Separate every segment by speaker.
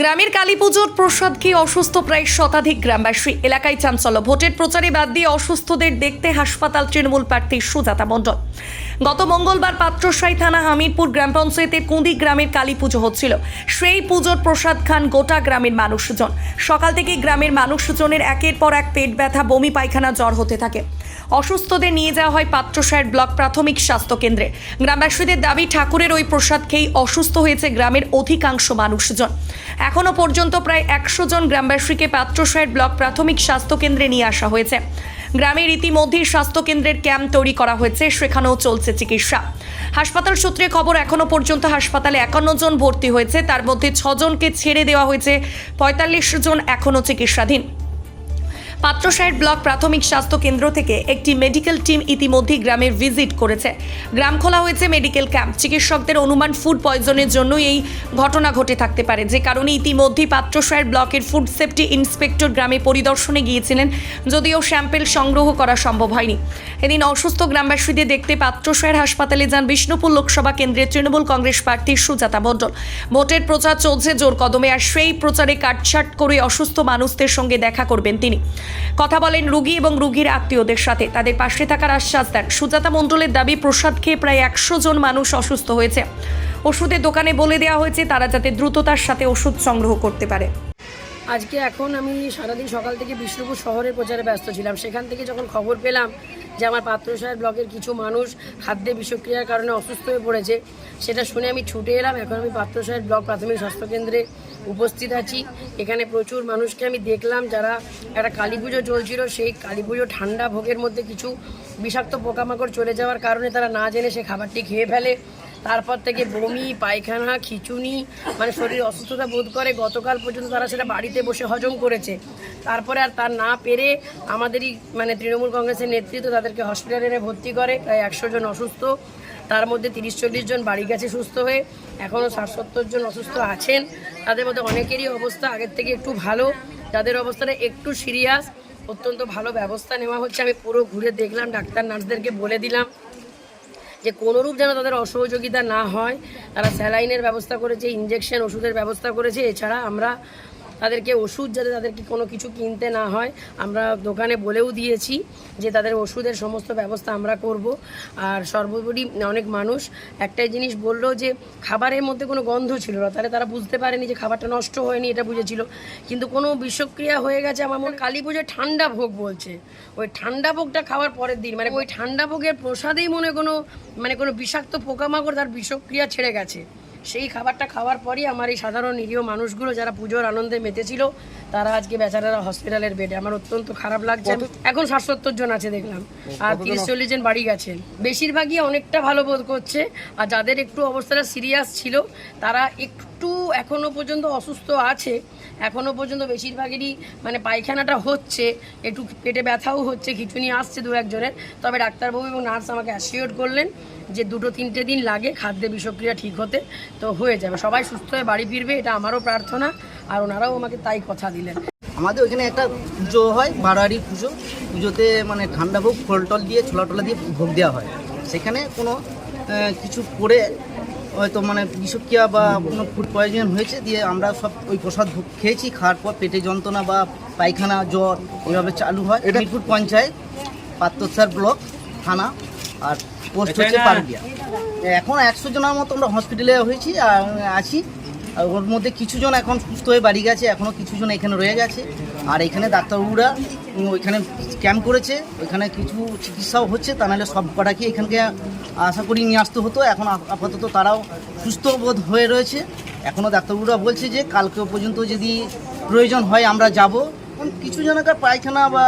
Speaker 1: গ্রামের কালী পুজোর প্রসাদ খেয়ে অসুস্থ প্রায় শতাধিক গ্রামবাসী। এলাকায় চাঞ্চল্য। ভোটের প্রচারে বাদ দিয়ে অসুস্থদের দেখতে হাসপাতাল তৃণমূল প্রার্থী সুজাতা মণ্ডল। গত মঙ্গলবার পাত্রসাই থানা হামিরপুর গ্রাম পঞ্চায়েতের কুঁদি গ্রামের কালী পুজো হচ্ছিল। সেই পুজোর প্রসাদ খান গোটা গ্রামের মানুষজন। সকাল থেকে গ্রামের মানুষজনের একের পর এক পেট ব্যথা, বমি, পায়খানা, জ্বর হতে থাকে। অসুস্থদের নিয়ে যাওয়া হয় পাত্রসায়ের ব্লক প্রাথমিক স্বাস্থ্য কেন্দ্রে। গ্রামবাসীদের দাবি, ঠাকুরের ওই প্রসাদ খেয়েই অসুস্থ হয়েছে গ্রামের অধিকাংশ মানুষজন। এখনও পর্যন্ত প্রায় একশো জন গ্রামবাসীকে পাত্রসায়ের ব্লক প্রাথমিক স্বাস্থ্য কেন্দ্রে নিয়ে আসা হয়েছে। গ্রামের ইতিমধ্যেই স্বাস্থ্য কেন্দ্রের ক্যাম্প তৈরি করা হয়েছে, সেখানেও চলছে চিকিৎসা। হাসপাতাল সূত্রে খবর এখনও পর্যন্ত হাসপাতালে একান্ন জন ভর্তি হয়েছে, তার মধ্যে ছজনকে ছেড়ে দেওয়া হয়েছে, পঁয়তাল্লিশ জন এখনও চিকিৎসাধীন। পাত্রসাহের ব্লক প্রাথমিক স্বাস্থ্য কেন্দ্র থেকে একটি মেডিকেল টিম ইতিমধ্যেই গ্রামে ভিজিট করেছে। গ্রাম খোলা হয়েছে মেডিকেল ক্যাম্প। চিকিৎসকদের অনুমান ফুড পয়জনের জন্যই এই ঘটনা ঘটে থাকতে পারে। যে কারণে ইতিমধ্যেই পাত্রসাহের ব্লকের ফুড সেফটি ইন্সপেক্টর গ্রামে পরিদর্শনে গিয়েছিলেন, যদিও স্যাম্পেল সংগ্রহ করা সম্ভব হয়নি। এদিন অসুস্থ গ্রামবাসীদের দেখতে পাত্রসাহের হাসপাতালে যান বিষ্ণুপুর লোকসভা কেন্দ্রের তৃণমূল কংগ্রেস প্রার্থী সুজাতা মণ্ডল। ভোটের প্রচার চলছে জোর কদমে আর সেই প্রচারে কাটছাট করে অসুস্থ মানুষদের সঙ্গে দেখা করবেন তিনি। কথা বলেন রুগী এবং রুগীর আত্মীয়দের সাথে। তাদের পাশে থাকার আশ্বাস দেন। সুজাতা মণ্ডলের দাবি প্রসাদ খেয়ে প্রায় একশো জন মানুষ অসুস্থ হয়েছে। ওষুধের দোকানে বলে দেওয়া হয়েছে, তারা যাতে দ্রুততার সাথে ওষুধ সংগ্রহ করতে পারে।
Speaker 2: আজকে এখন আমি সারাদিন সকাল থেকে বিষ্ণুপুর শহরের প্রচারে ব্যস্ত ছিলাম। সেখান থেকে যখন খবর পেলাম যে আমার পাত্রসাহের ব্লকের কিছু মানুষ খাদ্যে বিষক্রিয়ার কারণে অসুস্থ হয়ে পড়েছে, সেটা শুনে আমি ছুটে এলাম। এখন আমি পাত্রসাহের ব্লক প্রাথমিক স্বাস্থ্যকেন্দ্রে উপস্থিত আছি। এখানে প্রচুর মানুষকে আমি দেখলাম যারা একটা কালী পুজো চলছিল, সেই কালী পুজো ঠান্ডা ভোগের মধ্যে কিছু বিষাক্ত পোকামাকড় চলে যাওয়ার কারণে তারা না জেনে সে খাবারটি খেয়ে ফেলে। তারপর থেকে বমি, পায়খানা, খিচুনি মানে শরীর অসুস্থতা বোধ করে, গতকাল পর্যন্ত তারা সেটা বাড়িতে বসে হজম করেছে। তারপরে আর তার না পেরে আমাদেরই মানে তৃণমূল কংগ্রেসের নেতৃত্ব তাদেরকে হসপিটালে এনে ভর্তি করে। প্রায় একশো জন অসুস্থ। তার মধ্যে তিরিশ চল্লিশ জন বাড়ি গেছে সুস্থ হয়ে। এখনও ষাট সত্তর জন অসুস্থ আছেন। তাদের মধ্যে অনেকেরই অবস্থা আগের থেকে একটু ভালো। যাদের অবস্থাটা একটু সিরিয়াস, অত্যন্ত ভালো ব্যবস্থা নেওয়া হচ্ছে। আমি পুরো ঘুরে দেখলাম, ডাক্তার, নার্সদেরকে বলে দিলাম। যে কোনোরূপ যেন তাদের অসহযোগিতা না হয়, তারা স্যালাইনের ব্যবস্থা করেছে ইঞ্জেকশন ওষুধের ব্যবস্থা করেছে। এছাড়া আমরা তাদেরকে ওষুধ যাতে তাদেরকে কোনো কিছু কিনতে না হয়, আমরা দোকানে বলেও দিয়েছি যে তাদের ওষুধের সমস্ত ব্যবস্থা আমরা করব। আর সর্বোপরি অনেক মানুষ একটাই জিনিস বলল যে খাবারের মধ্যে কোনো গন্ধ ছিল না, তাহলে তারা বুঝতে পারেনি যে খাবারটা নষ্ট হয়নি এটা বুঝেছিল। কিন্তু কোনো বিষক্রিয়া হয়ে গেছে, আমার মনে কালী পুজোয় ঠান্ডা ভোগ বলছে। ওই ঠান্ডা ভোগটা খাওয়ার পরের দিন মানে ওই ঠান্ডা ভোগের প্রসাদেই মনে কোনো মানে কোনো বিষাক্ত পোকামাকড় তার বিষক্রিয়া ছেড়ে গেছে। সেই খাবারটা খাওয়ার পরই আমার এই সাধারণ নিরীহ মানুষগুলো যারা পুজোর আনন্দে মেতেছিল তারা আজকে বেচারারা হসপিটালের বেডে আমার অত্যন্ত খারাপ লাগছে। এখন ষাট সত্তর জন আছে দেখলাম। আর তিরিশ চল্লিশ জন বাড়ি গেছেন বেশিরভাগই অনেকটা ভালো বোধ করছে। আর যাদের একটু অবস্থাটা সিরিয়াস ছিল তারা একটু এখনও পর্যন্ত অসুস্থ আছে। এখনও পর্যন্ত বেশিরভাগেরই মানে পায়খানাটা হচ্ছে। একটু পেটে ব্যথাও হচ্ছে খিচুনি আসছে দু একজনের তবে ডাক্তারবাবু এবং নার্স আমাকে অ্যাসিওর করলেন যে দুটো তিনটে দিন লাগে খাদ্যে বিষক্রিয়া ঠিক হতে তো হয়ে যাবে। সবাই সুস্থ হয়ে বাড়ি ফিরবে এটা আমারও প্রার্থনা আর ওনারাও আমাকে তাই কথা দিলেন।
Speaker 3: আমাদের ওইখানে একটা পুজো হয় বারোয়ারি পুজো। পুজোতে মানে ঠান্ডা ভোগ ফল টল দিয়ে ছোলা টোলা দিয়ে ভোগ দেওয়া হয়। সেখানে কোনো কিছু করে হয়তো মানে বিষক্রিয়া বা কোনো ফুড পয়জন হয়েছে দিয়ে আমরা সব ওই প্রসাদ ভোগ খেয়েছি খাওয়ার পর পেটে যন্ত্রণা বা পায়খানা জ্বর এইভাবে চালু হয়। মিরপুর পঞ্চায়েত পাত্রসার ব্লক থানা আর পোস্ট হচ্ছে পারবিয়া এখন একশো জনের মতো আমরা হসপিটালে হয়েছি আছি। আর ওর মধ্যে কিছু জন এখন সুস্থ হয়ে বাড়ি গেছে এখনও কিছু জন এখানে রয়ে গেছে। আর এখানে ডাক্তারবাবুরা ওইখানে ক্যাম্প করেছে ওইখানে কিছু চিকিৎসাও হচ্ছে তা নাহলে সব কটাকে এখানকে আশা করি নিয়ে আসতে হতো। এখন আপাতত তারাও সুস্থ বোধ হয়ে রয়েছে। এখনও ডাক্তারবাবুরা বলছে যে কালকে পর্যন্ত যদি প্রয়োজন হয় আমরা যাব। কিছু জনকার পায়খানা বা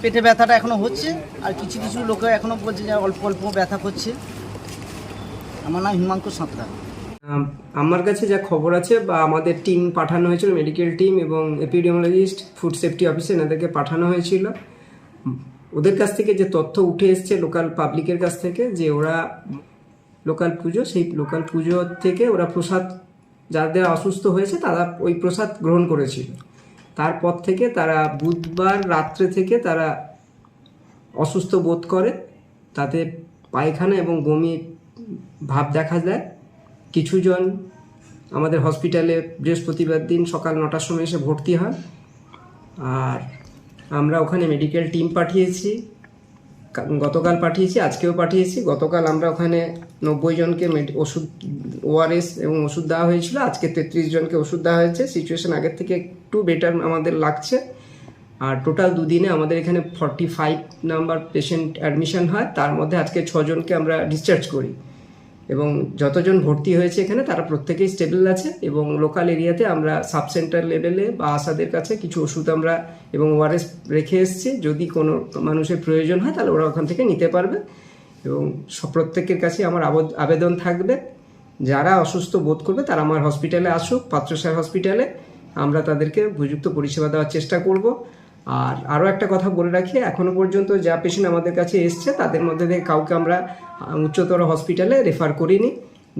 Speaker 3: পেটে ব্যথাটা এখনও হচ্ছে, আর কিছু কিছু লোকে এখনও বলছে যে অল্প অল্প ব্যথা করছে। আমার নাম হিমাঙ্কু সাঁতরা।
Speaker 4: আমার কাছে যা খবর আছে বা আমাদের টিম পাঠানো হয়েছিল, মেডিকেল টিম এবং এপিডিওলজিস্ট ফুড সেফটি অফিসে এনাদেরকে পাঠানো হয়েছিল। ওদের কাছ থেকে যে তথ্য উঠে এসছে লোকাল পাবলিকের কাছ থেকে, যে ওরা লোকাল পুজো, সেই লোকাল পুজো থেকে ওরা প্রসাদ, যাদের অসুস্থ হয়েছে, তারা ওই প্রসাদ গ্রহণ করেছিল। তারপর থেকে তারা বুধবার রাত্রে থেকে তারা অসুস্থ বোধ করে, তাতে পায়খানা এবং বমি ভাব দেখা যায় কিছুজন আমাদের হসপিটালে বৃহস্পতিবার দিন সকাল নটার সময় এসে ভর্তি হয় আর আমরা ওখানে মেডিকেল টিম পাঠিয়েছি। গতকাল পাঠিয়েছি, আজকেও পাঠিয়েছি। গতকাল আমরা ওখানে নব্বই জনকে ওষুধ, ওআরএস এবং ওষুধ দেওয়া হয়েছিল। আজকে তেত্রিশ জনকে ওষুধ দেওয়া হয়েছে। সিচুয়েশান আগের থেকে একটু বেটার আমাদের লাগছে। আর টোটাল দুদিনে আমাদের এখানে forty five number patient admission হয়। তার মধ্যে আজকে ছজনকে আমরা ডিসচার্জ করি। এবং যতজন ভর্তি হয়েছে এখানে, তারা প্রত্যেকেই স্টেবল আছে এবং লোকাল এরিয়াতে আমরা সাব সেন্টার লেভেলে বা আশাদের কাছে কিছু ওষুধ আমরা এবং ওআরএস রেখে এসছি। যদি কোনো মানুষের প্রয়োজন হয়, তাহলে ওরা ওখান থেকে নিতে পারবে এবং প্রত্যেকের কাছে আমার আবদ- আবেদন থাকবে। যারা অসুস্থ বোধ করবে, তারা আমার হসপিটালে আসুক, পাত্রসার হসপিটালে আমরা তাদেরকে উপযুক্ত পরিষেবা দেওয়ার চেষ্টা করব। আর আরও একটা কথা বলে রাখি এখনও পর্যন্ত যা পেশেন্ট আমাদের কাছে এসছে, তাদের মধ্যে থেকে কাউকে আমরা উচ্চতর হসপিটালে রেফার করিনি।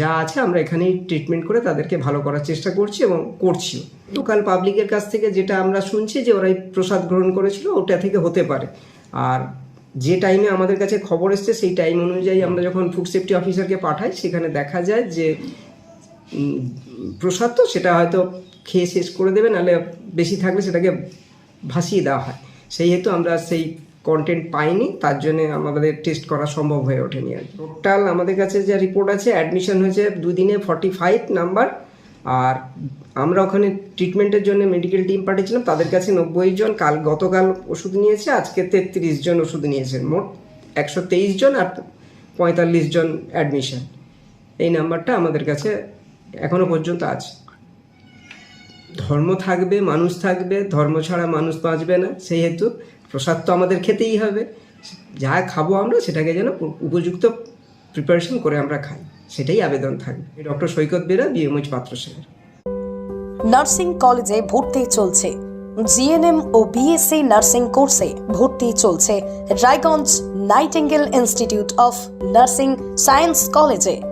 Speaker 4: যা আছে আমরা এখানেই ট্রিটমেন্ট করে তাদেরকে ভালো করার চেষ্টা করছি এবং করছি। লোকাল পাবলিকের কাছ থেকে যেটা আমরা শুনছি যে ওরাই প্রসাদ গ্রহণ করেছিল, ওটা থেকে হতে পারে। আর যে টাইমে আমাদের কাছে খবর এসছে, সেই টাইম অনুযায়ী আমরা যখন ফুড সেফটি অফিসারকে পাঠাই, সেখানে দেখা যায় যে প্রসাদ তো সেটা হয়তো খেয়ে শেষ করে দেবে, নাহলে বেশি থাকলে সেটাকে ভাসিয়ে দেওয়া হয়। সেই হেতু আমরা সেই কন্টেন্ট পাইনি, তার জন্য আমাদের টেস্ট করা সম্ভব হয়ে ওঠেনি আর টোটাল আমাদের কাছে যে রিপোর্ট আছে অ্যাডমিশন হয়েছে দুদিনে ফর্টি ফাইভ নাম্বার আর আমরা ওখানে ট্রিটমেন্টের জন্য মেডিকেল টিম পাঠিয়েছিলাম, তাদের কাছে নব্বই জন। কাল গতকাল ওষুধ নিয়েছে, আজকে তেত্রিশ জন ওষুধ নিয়েছেন মোট একশো তেইশ জন আর পঁয়তাল্লিশ জন অ্যাডমিশন এই নাম্বারটা আমাদের কাছে এখনও পর্যন্ত আছে। ধর্ম থাকবে, মানুষ থাকবে, ধর্ম ছাড়া মানুষ বাঁচবে না। সেই হেতু প্রসাদ তো আমাদের খেতেই হবে। যা খাব আমরা সেটাকে যেন উপযুক্ত প্রিপারেশন করে আমরা খাই। সেটাই আবেদন থাকবে। ডক্টর সৈকত বেরা, বিএমএইচ পাত্র সাহেব
Speaker 5: নার্সিং কলেজে ভর্তি চলছে। জিএনএম ও বিএসসি নার্সিং কোর্সে ভর্তি চলছে Raiganj Nightingale institute of nursing science কলেজে।